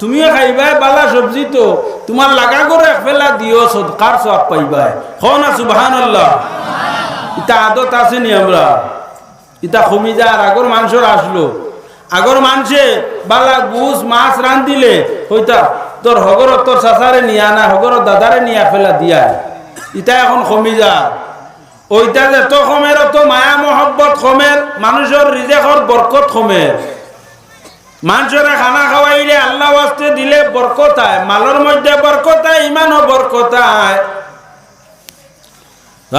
তুমিও খাইবাই, বালা সবজি তো। তোমার লাগা করো ফেলা দিও সদকার সব পাইবাই। হ না সুবাহান আল্লাহ ইটা আদত আছে নি আমরা? ইটা কমি যার আগর মানুষের আসলো। আগর মানুষে বালা গুছ, মাছ রান দিলে হইতা তোর হগর তোর চাচারে নিয়া না হগর দাদারে নিয়া ফেলা দিয়া। ইটা এখন কমি যা ওইটা যে তো কমের তো মায়া মহব্বত কমের মানুষের রিজেকর বরকত কমের মানুষেরা খানা খাওয়াইলে আল্লাহ ওয়াস্তে দিলে বরকতায় মালের মধ্যে বরকতায় ইমানও বরকতায়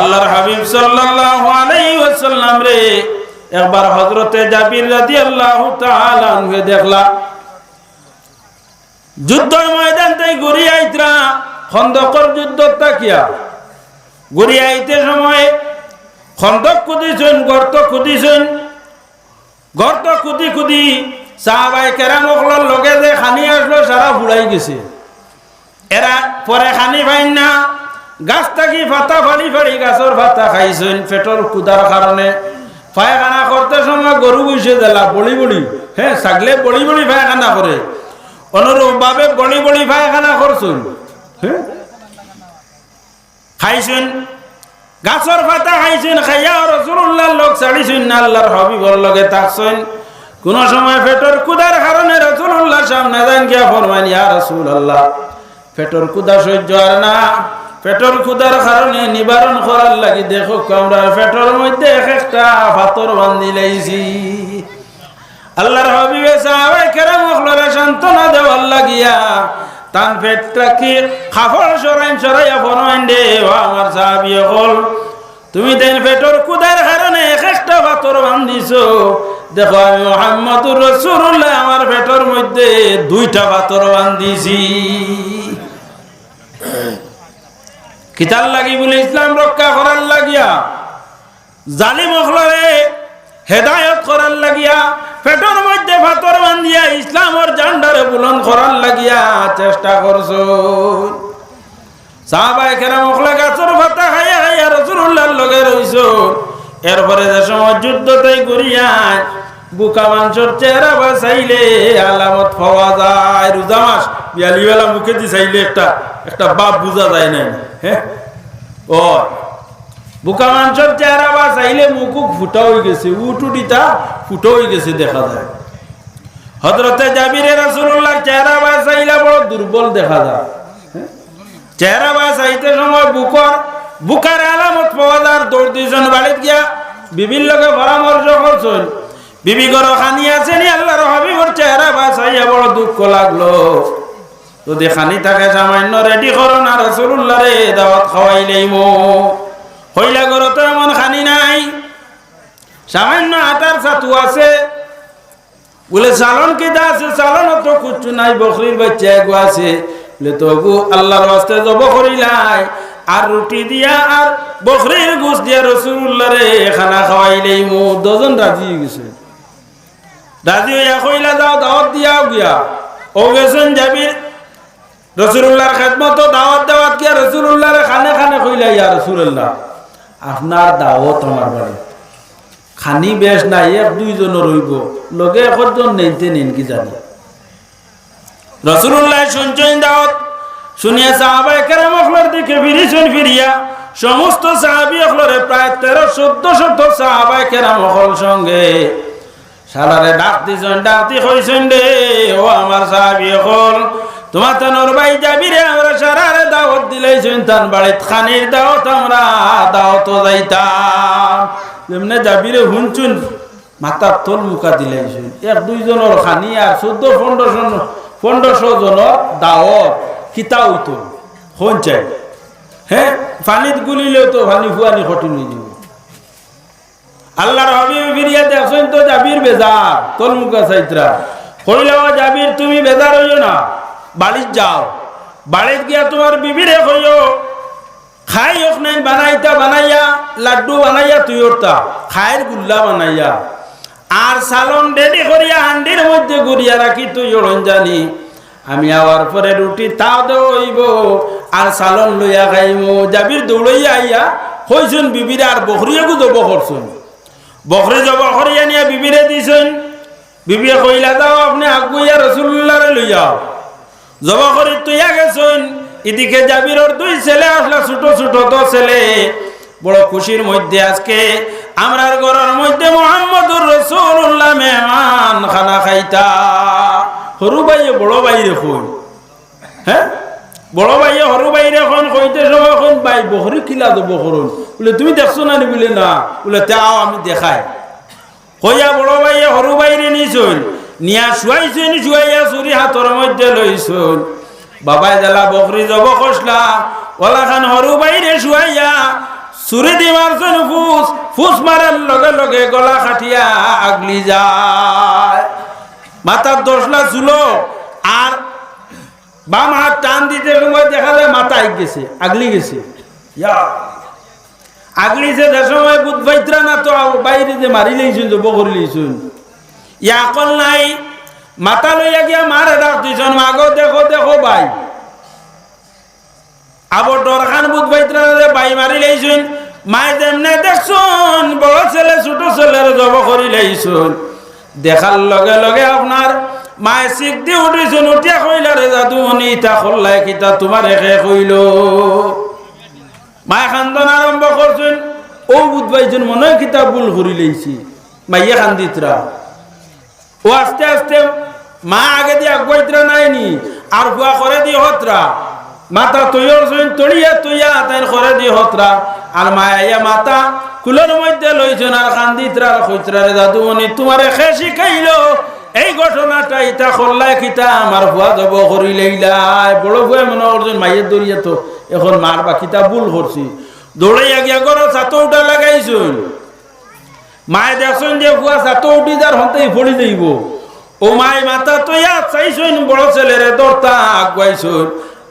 আল্লাহর হাবিব সাল্লাল্লাহু আলাইহি ওয়াসাল্লাম রে, একবার হযরতে জাবির রাদিয়াল্লাহু তাআলা আনহু দেখলা। যুদ্ধের ময়দান তাই ঘুরি আইতরা, খন্দকর যুদ্ধ তাকিয়া ঘুরি আইতে সময় খন্দক খুদিছেন গর্ত খুদিছেন গর্ত খুদি খুদি সাহাবাই কেরাম অকলার লগে যে খানি আসলো, সারা ফুড়াই গেছে। এরা পরে খানি পাইন না। গাছ থাকি ফাতা ফাড়ি ফাড়ি গাছের ফাতা খাইছেন পেটর কুদার কারণে পায়খানা করতে সময় গরু বসে দিলা বড়ি বড়ি হ্যাঁ ছাগলে বড়ি বড়ি পায়খানা করে অনুরূপ ভাবে বড়ি বড়ি পায়খানা করছেন হ্যাঁ খাইছেন গাছর পাতা খাইছেন, খাইয়া রসুল্লাহ লোক ছাড়িছেন না আল্লাহর হবিবর লগে থাকছেন কোন সময় পেটর কুদার কারণে রসুল্লাহ সামনে দেন গিয়া ফরমান ইয়া রসুল আল্লাহ পেটর কুদা সহ্য আর না। পেটর কুদার কারণে নিবারণ করার লাগি দেখো আমরা পেটর মধ্যে এক একটা পাথর বান্ধি লাইছি। আল্লাহর হবিবে সাহাবাই কেরাম অখলরে সান্ত্বনা দেওয়ার লাগিয়া তান পেটটা কি খাফর সরাইন সরাইয়া ফরমাইন দে আমার সাহাবি হল তুমি দেন পেটর কুদার কারণে এক দেখো আমি মোহাম্মদুর রসুল্লাহ আমার পেটর মধ্যে দুইটা পাথর বান্ধিছি কিতার লাগি বলে ইসলাম রক্ষা করার লাগিয়া? জালিম অখলরে হেদায়ত করার লাগিয়া, পেটর মধ্যে ফাতর বান্ধিয়া ইসলামর জান্ডারে বুলন করার লাগিয়া চেষ্টা করছ। সাহাবাই কেরাম অখলা গাছর ফাতা খাইয়া খাইয়া রসুল্লাহর লগে রইছ। এরপরে যে সময় যুদ্ধ তাই ঘুরিয়ায় বুকা মাংসর চেহারা বাসাইলে আলামত পাওয়া যায়। রোজা মাস, বিয়ালিবেলা মুখে দি চাইলে একটা একটা বাপ বুঝা যায় না। হ্যাঁ ও বুকা মাংসর চেহারা বা চাইলে মুখ ফুটা হয়ে গেছে, উটুটিটা ফুটো হয়ে গেছে দেখা যায়। হজরতে জাবিরে রাসুল্লাহ চেহারা বা চাইলে বড় দুর্বল দেখা যায়? চেহারা বা চাইতে সময় বুকর বুকার আলামত পাওয়া যায় দৌড় দুইজন বাড়িত গিয়া বিভিন্ন লোকে পরামর্শ করছেন। বিবি গর খানি আছে নি? আল্লাহর হাবিবর চেহারা বা চাইয়া বড় দুঃখ লাগল। যদি খানি থাকে সামান্য রেডি করো না রসুল্লাহ রে, দাওয়াত খাওয়াইলেই মো হইলা গরো তো এমন খানি নাই। সামান্য আটার ছাতু আছে। বলে, চালন কেদা আছে? চালন তো কুচ্ছু নাই, বকরির বাচ্চা এগো আছে। বলে, তবু আল্লাহর বাস্তে জব করিলাই। আর রুটি দিয়া আর বকরির গোস দিয়া রসুল্লাহ রে খানা খাওয়াইলেই মো দজন রাজি হয়ে গেছে। রাজি হইয়া কইলা, যাও দাওয়াত দিয়াও গিয়া। ও গেছেন যাবির রসুল্লাহর খেদমত, দাওয়াত দাওয়াত গিয়া রসুল্লাহরে খানে খানে কইলা, ইয়া রসুল্লাহ আপনার দাওয়াত আমার বাড়ি। খানি বেশ নাই, এক দুইজন রইব। লগে একজন নেইতে নিন কি জানি? রসুল্লাহ শুনছেন দাওয়াত শুনিয়া সাহাবাই কেরাম অখলার দিকে ফিরিছেন ফিরিয়া, সমস্ত সাহাবি অখলরে প্রায় তেরো, চোদ্দ শত সাহাবাই কেরাম অখল সঙ্গে সালারে ডাক দিছেন, ডাক দি কইছেন রে, ও আমার সাহাবি অখল, তোমার তো নরবাই যাবি রে, আমরা সারারে দাওয়াত দিলাইছেন, তার বাড়িত খানির দাওয়াত, আমরা দাওয়াত যাইতাম। যেমনে যাবি রে শুনছুন মাথার তোল মুখা দিলাইছেন। এক দুইজনের খানি আর চোদ্দ পনেরোশো পনেরোশো জনের দাওয়াত। কিতা হইতো হন চাই। হ্যাঁ পানিত গুলিলেও তো পানি ফুয়ানি খটি নিয়ে যাব আল্লাহর হাবিব ফিরিয়া দেখছেন তো যাবির বেজার তোল মুখা চাইত্রা কইলাও যাবির তুমি বেজার হইও না বাড়ির যাও। বাড়িত গিয়া তোমার বিবিরে কইও খাই হোক নাই, বানাইতা বানাইয়া, লাড্ডু বানাইয়া তুই ওরতা খায়ের গুল্লা বানাইয়া। আর সালন রেডি করিয়া হান্ডির মধ্যে গুড়িয়া রাখি তুই ওরন জানি আমি আওয়ার পরে রুটি তাও দইব আর সালন লইয়া খাইমু যাবির দৌড়াইয়া আইয়া কইছুন বিবিরে আর বকরিয়া গুজব করছুন। বকরি জব করিয়া নিয়া বিবিরে দিছুন। বিবিয়ে কইলা, দাও আপনি আগুইয়া রসুল্লাহরে লইয়াও জব করি তুইয়া গেছুন। এদিকে জাবিরর দুই ছেলে আসলা, ছোট ছোট তো ছেলে। বড় খুশির মধ্যে আজকে আমরার ঘরের মধ্যে মোহাম্মদুর রসুল্লাহ মেহমান খানা খাইতা সরু ভাইয়ে বড় ভাই দেখুন হ্যাঁ বড় ভাইয়ে সরু ভাই এখন কইতে সময় এখন ভাই বহরি খিলা দেব করুন বলে, তুমি দেখছ না নি? বলে, না। বলে তাও আমি দেখাই। কইয়া বড় ভাইয়ে সরু ভাইরে নিছুন। নিয়া শুয়াইছুন, শুয়াইয়া চুরি হাতর মধ্যে লইছুন বাবাই জ্বালা বকরি যাব খসলা। ওলা খান সরু বাইরে শুয়াইয়া চুরি দি মারছুন ফুস ফুস মারার লগে লগে গলা খাটিয়া আগলি যায়। মাথার দশলা চুলো আর বাম হাত টান দিতে সময় দেখা যায় মাথা আগ গেছে আগলি গেছে। ইয়া। আগলিছে যে সময় বুধ বাইত্রা না তো বাইরে যে মারি লইছুন জব করে লইছুন। ইয়া আকল নাই মাথা লইয়া গিয়া মারে ডাক দিছন মাগো দেখো দেখো ভাই আবার ডরখান বুধ বাইত্রা বাই মারি লইছুন মাই যেমনে দেখছুন বড় ছেলে ছোট ছেলের জব করি লইছুন। দেখার লগে লগে আপনার মায়ে শিখ দি উঠিছুন উঠিয়া কইলা রে যাদু উনি ইটা খোল্লাই কিতা তোমার একে কইল? মায়ে খান্দন আরম্ভ করছেন, ও বুধ বাইছুন মনে কিতা ভুল করি লইছি, মাইয়ে খান্দিতরা ও আস্তে আস্তে, মা আগে দিয়ে আগুয়াইতরা নাইনি, আর হুয়া করে দিয়ে হতরা। মাতা তৈয়র সইন তড়িয়া তৈয়া তাই করে দিয়ে হতরা। আর মায়া মাতা কুলের মধ্যে লইছেন আর খান্দিতরা আর খৈতরা দাদু মনি, তোমারে খে শিখাইলো? এই ঘটনাটা ইটা করলাই কিতা? আমার ভুয়া যাব করি লইলাই। বড় ভুয়া মনে করছেন মাইয়ের দৌড়িয়া তো এখন মার বা কিতা ভুল করছি। দৌড়াইয়া গিয়া করো ছাতৌটা লাগাইছুন। মায়ে দেখছেন যে ভুয়া ছাতো উঠি যার হতেই পড়ি যাইব। ও মাই মাথা তো চাইছুন, বড় ছেলেরে দরতা আগুয়াইছুন।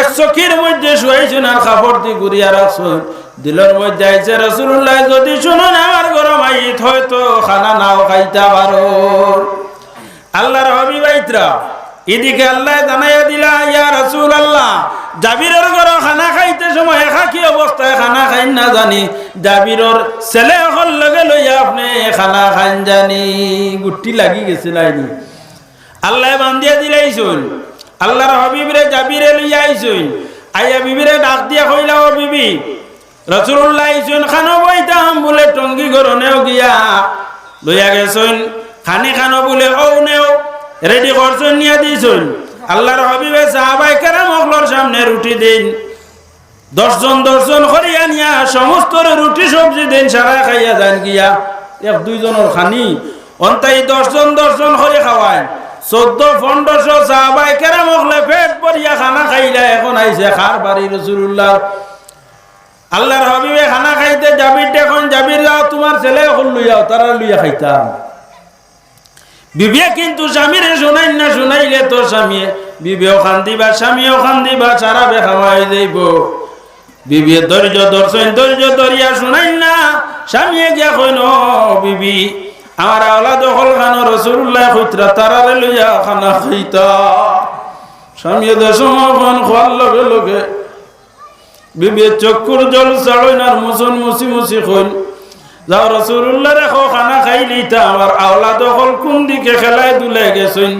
এক চকির মধ্যে শুয়াইছুন আর কাপড় দি ঘুরিয়া রাখছুন দিলের মধ্যে আইছে রসুল্লাহ যদি শুনুন আমার গরম আইত, হয়তো খানা নাও খাইতা পারো। আল্লাহর হবিবাইতরা এদিকে আল্লাহ জানাইয়া দিলা, ইয়া রসুল আল্লাহ জাবিরের ঘর খানা খাইতে সময় একা কি অবস্থায় খানা খাইন না জানি? জাবিরর ছেলে এখন লগে লইয়া আপনি খানা খাইন জানি। গুটি লাগি গেছে নাইনি আল্লাহ বান্ধিয়া দিলাইছুন আল্লাহর হবিবরে জাবিরে লইয়া আইছুন আইয়া বিবিরে ডাক দিয়া কইলা, ও বিবি রসুল্লাহ আইছুন খানো বইতাম বলে টঙ্গি গরনেও গিয়া। লইয়া গেছুন খানি খানো বলে ও নেও, রেডি করছুন নিয়ে দিছুন আল্লাহর হবিবে সাহাবাই কেরাম অকলর সামনে রুটি দিন। দশজন দশজন করিয়া নিয়া সমস্ত রুটি সবজি দিন, সারা খাইয়া যান গিয়া। এক দুইজনের খানি অন্তাই দশজন দশজন করে খাওয়ায়। চোদ্দ পনেরোশো সাহাবাই কেরাম অকলে পেট পরিয়া খানা খাইলা, এখন আইছে খার বাড়ি রসুল্লাহ আল্লাহর হবিবে খানা খাইতে যাবির এখন যাবির যাও তোমার ছেলে এখন লইয়াও তারা লইয়া খাইতাম। বিবিয়া কিন্তু স্বামীরে শুনাই না, শুনাইলে তো স্বামী। বিবিও খান্দিবা স্বামীও খান্দিবা সারা বেখাওয়াই যাইব বিবিয়ে ধৈর্য দর্শন ধৈর্য ধরিয়া শুনাই না, স্বামী গিয়া কইন, বিবি আমার আওলা দখল খানো রসুল্লাহ খুতরা তারারে লইয়া খানা খাইতা? স্বামী দেশম খান খোয়ার লগে লগে বিবিয়ে চক্ষুর জল চাড়ই না মুসন মুসি মুসি কইন যাও রসুল্লাহ রেখো খানা খাইলি তা আমার আওলা দখল কোন দিকে খেলাই দুলে গেছুন?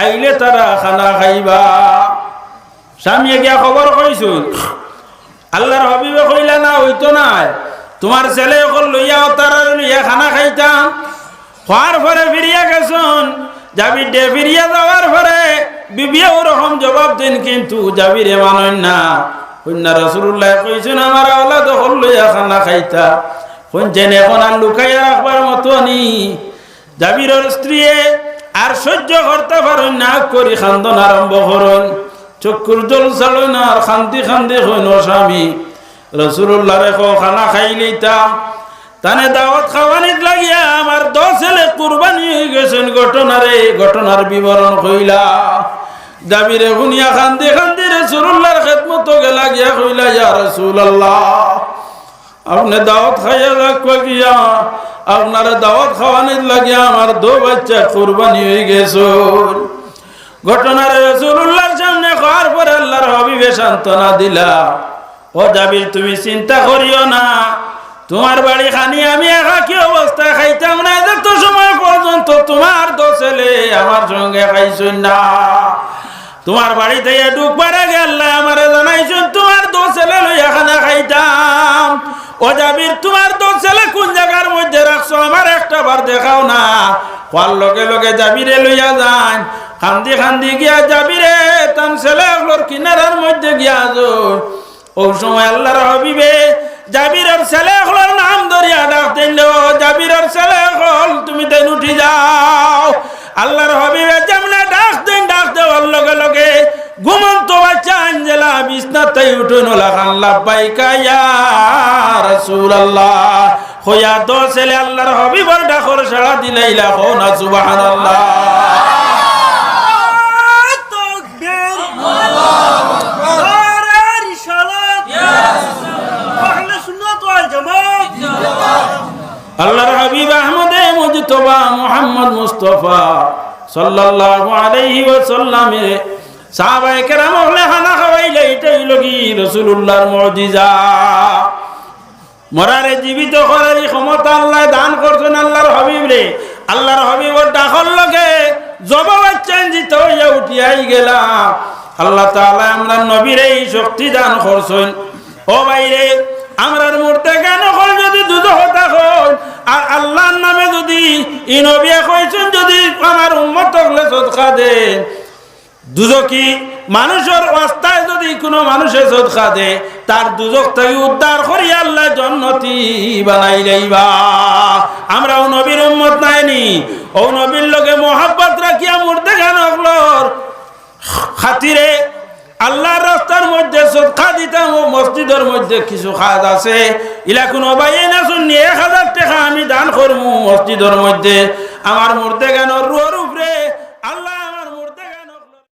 আইলে তারা খানা খাইবা। স্বামীয়ে গিয়া খবর কইছুন, আল্লাহর হবিবে কইলা না, হইতো নাই। তোমার ছেলে অকল লইয়া তারা লইয়া খানা খাইতাম খোয়ার পরে ফিরিয়া গেছুন। যাবি ডে ফিরিয়া যাওয়ার পরে বিবিয়া ওরকম জবাব দিন, কিন্তু জাবিরে মানন না। কন্যা রসুল্লাহ কইছেন, আমার আওলাদ হল লইয়া খানা খাইতা। শুনছেন, এখন আর লুকাইয়া রাখবার মতো নি জাবিরের স্ত্রী আর সহ্য করতে পারেন না করি খান্দন আরম্ভ করুন। চক্ষুর জল চালই না আর খান্তি খান্তি হইন স্বামী। রসুল্লাহ রেখো খানা খাইলিতা তানে দাওয়াত খাওয়ানিত লাগিয়া আমার দশ ছেলে কুরবানি হয়ে গেছেন ঘটনারে, ঘটনার বিবরণ কইলা দাবিরে শুনিয়া খান্দি খান্দি রসুল্লাহর খেদমত গেলা গিয়া কইলা ইয়া রসুল্লাহ আপনি দাওয়াত খাইয়া রাখবা গিয়া, আপনার দাওয়াত খাওয়ানির লাগিয়া আমার দো বাচ্চা কুরবানি হয়ে গেছে ঘটনার রসুল্লাহর সামনে খাওয়ার পরে আল্লাহর হবিবে সান্ত্বনা দিলা। ও জাবির তুমি চিন্তা করিও না। তোমার বাড়ি খানি আমি একা কি অবস্থা খাইতাম না? এত সময় পর্যন্ত তোমার দো ছেলে, আমার সঙ্গে খাইছুন না। তোমার বাড়িতে ঢুকবার আগে আল্লাহ আমার জানাইছুন, তোমার দো ছেলে লইয়া খানা খাইতাম। ও জাবির, তোমার দো ছেলে কোন জায়গার মধ্যে রাখছো? আমার একটা বার দেখাও না। হওয়ার লগে লগে জাবিরে লইয়া যান। খান্দি খান্দি গিয়া জাবিরে তাম ছেলে কিনারার মধ্যে গিয়া ওই সময় আল্লাহর হবিবে জাবিরের ছেলে হলার নাম ধরিয়া ডাকতেন জাবিরের ছেলে হল, তুমি তাই উঠি যাও। আল্লাহর হবিবে যেমন ডাকতেন ডাক দেওয়ার লগে লগে ঘুমন্ত বাচ্চা আঞ্জেলা উঠে উঠুন আল্লাহ বাইকাইয়া রসুল আল্লাহ হইয়া তো ছেলে আল্লাহর হবিবর ডাকর সারা দিলাইলা হো না সুবাহ আল্লাহ আল্লাহর হাবিব আহমদে মুজতবা মোহাম্মদ মুস্তফা সাল্লাল্লাহু আলাইহি ওয়াসাল্লামে সাহাবায়ে কেরাম হলে খানা খাওয়াইলে এটাই লগি রাসূলুল্লাহর মুজিজা। মরারে জীবিত করার ক্ষমতা আল্লাহ দান করছেন আল্লাহর হাবিব রে। আল্লাহর হাবিবর ডাকর লগে জবাব চেঞ্জিত হইয়া উঠিয়াই গেলাম। আল্লাহ তাআলা আমরা নবীর এই শক্তি দান করছেন। ও ভাইরে আমরার মূর্তে কেন কল যদি হতা হল আর আল্লাহর নামে যদি ই নবী কইছেন, যদি আমার উম্মত হলে সদকা দেন। দুজকি মানুষের অবস্থায় যদি কোনো মানুষের সদকা দে, তার দুজক থেকে উদ্ধার করি আল্লাহ জন্নতি বানাই লইবা আমরা ও নবীর উম্মত নাইনি ও নবীর লোকে মোহাব্বত রাখিয়া মূর্তে গান হকলর খাতিরে আল্লাহর রাস্তার মধ্যে সদকা দিতাম ও মসজিদের মধ্যে কিছু খাজ আছে। ইলা কোনো বাইয়ে না শুনি এক হাজার টাকা আমি দান করব মসজিদের মধ্যে। আমার মূর্তে কেন রুয়ার উপরে?